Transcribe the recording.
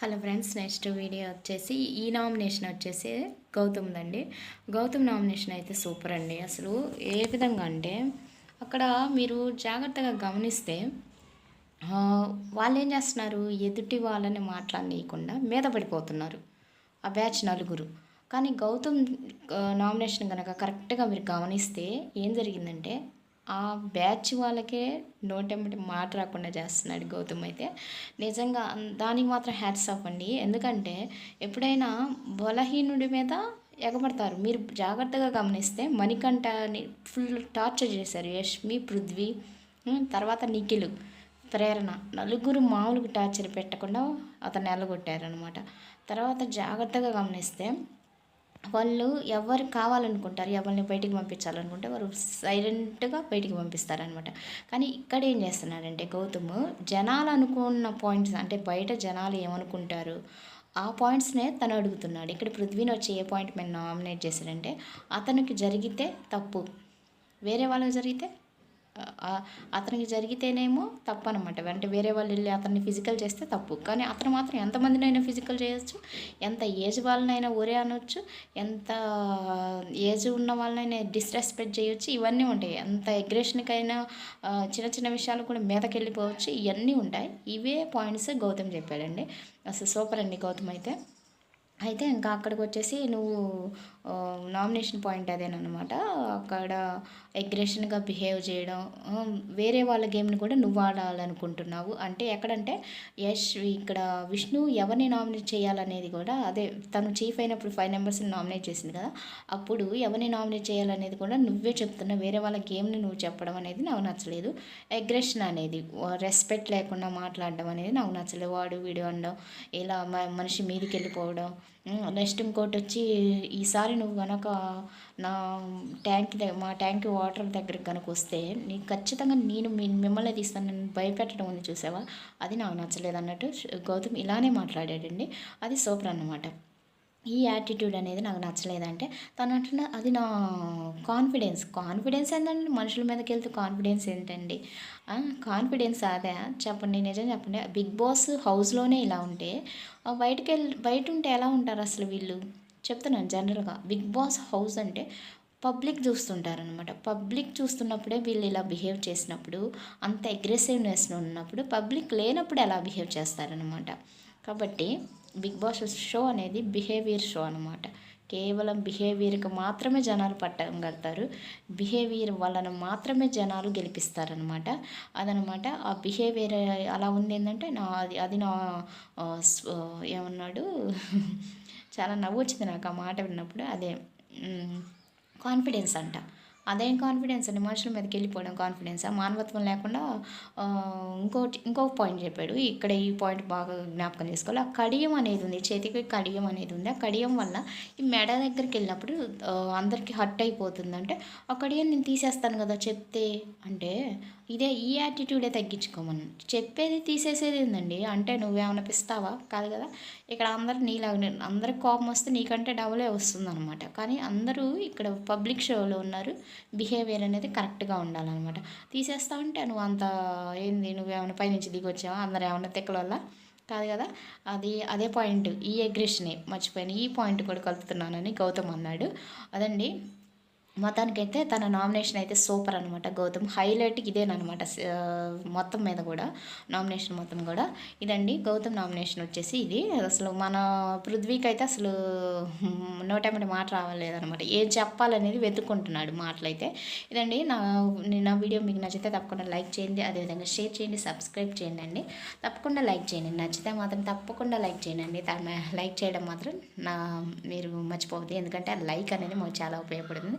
Hello friends next video వచ్చేసి ఈ nomination వచ్చేసి గౌతమ్ దండి గౌతమ్ నామినేషన్ అయితే సూపర్ అండి. అసలు ఏ విధంగా అంటే అక్కడ మీరు జాగ్రత్తగా గమనిస్తే వాళ్ళు ఏం చేస్తున్నారు? ఎదుటి వాళ్ళని మాట్లాడనీయకుండా మీద పడిపోతున్నారు. ఆ బ్యాచ్ నలుగురు. కానీ గౌతమ్ నామినేషన్ కనుక కరెక్ట్గా మీరు గమనిస్తే ఏం జరిగిందంటే ఆ బ్యాచ్ వాళ్ళకే నోటెంబటి మాట రాకుండా చేస్తున్నాడు గౌతమ్ అయితే. నిజంగా దానికి మాత్రం హ్యాట్స్ ఆఫ్ అండి. ఎందుకంటే ఎప్పుడైనా బలహీనుడి మీద ఎగబడతారు. మీరు జాగ్రత్తగా గమనిస్తే మణికంఠని ఫుల్ టార్చర్ చేశారు. యష్మి పృథ్వీ తర్వాత నిఖిల్ ప్రేరణ నలుగురు మామూలుగా టార్చర్ పెట్టకుండా అతను ఎల్లగొట్టారనమాట తర్వాత జాగ్రత్తగా గమనిస్తే వాళ్ళు ఎవరు కావాలనుకుంటారు ఎవరిని బయటికి పంపించాలనుకుంటే వారు సైలెంట్గా బయటికి పంపిస్తారనమాట కానీ ఇక్కడ ఏం చేస్తున్నాడంటే గౌతమ్ జనాలు అనుకున్న పాయింట్స్ అంటే బయట జనాలు ఏమనుకుంటారు ఆ పాయింట్స్నే తను అడుగుతున్నాడు. ఇక్కడ పృథ్వీని వచ్చి ఏ పాయింట్ మేము నామినేట్ చేశాడంటే అతనికి జరిగితే తప్పు. వేరే వాళ్ళకి జరిగితే అతనికి జరిగితేనేమో తప్పు అనమాట అంటే వేరే వాళ్ళు వెళ్ళి అతన్ని ఫిజికల్ చేస్తే తప్పు. కానీ అతను మాత్రం ఎంతమందినైనా ఫిజికల్ చేయొచ్చు. ఎంత ఏజ్ వాళ్ళనైనా ఒరే అనొచ్చు. ఎంత ఏజ్ ఉన్న వాళ్ళనైనా డిస్రెస్పెక్ట్ చేయొచ్చు. ఇవన్నీ ఉంటాయి. ఎంత అగ్రెషన్కైనా చిన్న చిన్న విషయాలు కూడా మీదకి వెళ్ళిపోవచ్చు ఇవన్నీ ఉంటాయి. ఇవే పాయింట్స్ గౌతమ్ చెప్పాడండి. అసలు సూపర్ అండి గౌతమ్ అయితే. అయితే ఇంకా అక్కడికి వచ్చేసి నువ్వు నామినేషన్ పాయింట్ అదేనమాట అక్కడ అగ్రెషన్గా బిహేవ్ చేయడం వేరే వాళ్ళ గేమ్ని కూడా నువ్వు ఆడాలనుకుంటున్నావు. అంటే ఎక్కడంటే యష్ ఇక్కడ విష్ణు ఎవరిని నామినేట్ చేయాలనేది కూడా అదే తను చీఫ్ అయినప్పుడు ఫైవ్ మెంబర్స్ని నామినేట్ చేసింది కదా అప్పుడు ఎవరిని నామినేట్ చేయాలనేది కూడా నువ్వే చెప్తున్నావు వేరే వాళ్ళ గేమ్ని నువ్వు చెప్పడం అనేది నాకు నచ్చలేదు. అగ్రెషన్ అనేది రెస్పెక్ట్ లేకుండా మాట్లాడడం అనేది నాకు నచ్చలేదు. వాడు వీడు అనడం ఇలా మ- మనిషి మీదకి వెళ్ళిపోవడం నెక్స్ట్ ఇంకోటి వచ్చి ఈసారి నువ్వు గనక నా ట్యాంక్ దగ్గర మా ట్యాంక్ వాటర్ దగ్గరికి కనుక వస్తే నీకు ఖచ్చితంగా నేను మిమ్మల్ని తీస్తాను నేను భయపెట్టడం ఉంది చూసావా? అది నాకు నచ్చలేదు అన్నట్టు గౌతమ్ ఇలానే మాట్లాడాడండి. అది సూపర్ అన్నమాట. ఈ యాటిట్యూడ్ అనేది నాకు నచ్చలేదంటే తను అంటున్న అది నా కాన్ఫిడెన్స్ కాన్ఫిడెన్స్ ఏంటండి మనుషుల మీదకి వెళ్తే కాన్ఫిడెన్స్ ఏంటండి? కాన్ఫిడెన్స్ అదే. చెప్పండి నిజం చెప్పండి. బిగ్ బాస్ హౌస్లోనే ఇలా ఉంటే బయటకు వెళ్ళి బయట ఉంటే ఎలా ఉంటారు అసలు వీళ్ళు? చెప్తున్నాను జనరల్గా బిగ్ బాస్ హౌస్ అంటే పబ్లిక్ చూస్తుంటారనమాట పబ్లిక్ చూస్తున్నప్పుడే వీళ్ళు ఇలా బిహేవ్ చేసినప్పుడు అంత అగ్రెసివ్నెస్ ఉన్నప్పుడు పబ్లిక్ లేనప్పుడు ఎలా బిహేవ్ చేస్తారనమాట కాబట్టి బిగ్ బాస్ షో అనేది బిహేవియర్ షో అనమాట కేవలం బిహేవియర్కి మాత్రమే జనాలు పట్టగలుగుతారు బిహేవియర్ వలన మాత్రమే జనాలు గెలిపిస్తారనమాట అదనమాట ఆ బిహేవియర్ అలా ఉంది ఏంటంటే నా అది అది నా ఏమన్నాడు? చాలా నవ్వు వచ్చింది నాకు ఆ మాట విన్నప్పుడు. అదే కాన్ఫిడెన్స్ అంట. అదేం కాన్ఫిడెన్స్ అండి. మనుషుల మీదకి వెళ్ళిపోవడం కాన్ఫిడెన్స్ మానవత్వం లేకుండా ఇంకోటి ఇంకొక పాయింట్ చెప్పాడు. ఇక్కడ ఈ పాయింట్ బాగా జ్ఞాపకం చేసుకోవాలి. ఆ కడియం అనేది ఉంది. చేతికి కడియం అనేది ఉంది. ఆ కడియం వల్ల ఈ మెడ దగ్గరికి వెళ్ళినప్పుడు అందరికీ హర్ట్ అయిపోతుంది. అంటే ఆ కడియం నేను తీసేస్తాను కదా చెప్తే అంటే ఇదే ఈ యాటిట్యూడే తగ్గించుకోమని. చెప్పేది తీసేసేది ఏందండి? అంటే నువ్వేమైనా పిస్తావా? కాదు కదా? ఇక్కడ అందరు నీలాగా అందరికి కోపం వస్తే నీకంటే డబులే వస్తుంది అనమాట కానీ అందరూ ఇక్కడ పబ్లిక్ షోలో ఉన్నారు. బిహేవియర్ అనేది కరెక్ట్గా ఉండాలన్నమాట. తీసేస్తా ఉంటే నువ్వు అంత ఏంది నువ్వేమైనా పైనుంచి దిగి వచ్చావా అందరు ఏమైనా తిక్కల వల్ల? కాదు కదా? అది అదే పాయింట్ ఈ అగ్రెషనే మర్చిపోయాను. ఈ పాయింట్ కూడా కలుపుతున్నానని గౌతమ్ అన్నాడు. అదండి. మొత్తానికైతే తన నామినేషన్ అయితే సూపర్ అనమాట గౌతమ్ హైలైట్ ఇదేనమాట మొత్తం మీద కూడా నామినేషన్ మొత్తం కూడా. ఇదండి గౌతమ్ నామినేషన్ వచ్చేసి ఇది. అసలు మన పృథ్వీకి అయితే అసలు నోటెమ్మటి మాట రావలేదనమాట ఏం చెప్పాలనేది వెతుక్కుంటున్నాడు మాటలైతే. ఇదండి నా నా వీడియో మీకు నచ్చితే తప్పకుండా లైక్ చేయండి అదేవిధంగా షేర్ చేయండి సబ్స్క్రైబ్ చేయండి అండి. తప్పకుండా లైక్ చేయండి. నచ్చితే మాత్రం తప్పకుండా లైక్ చేయండి. తన లైక్ చేయడం మాత్రం నా మీరు మర్చిపోవద్దు. ఎందుకంటే ఆ లైక్ అనేది మాకు చాలా ఉపయోగపడుతుంది.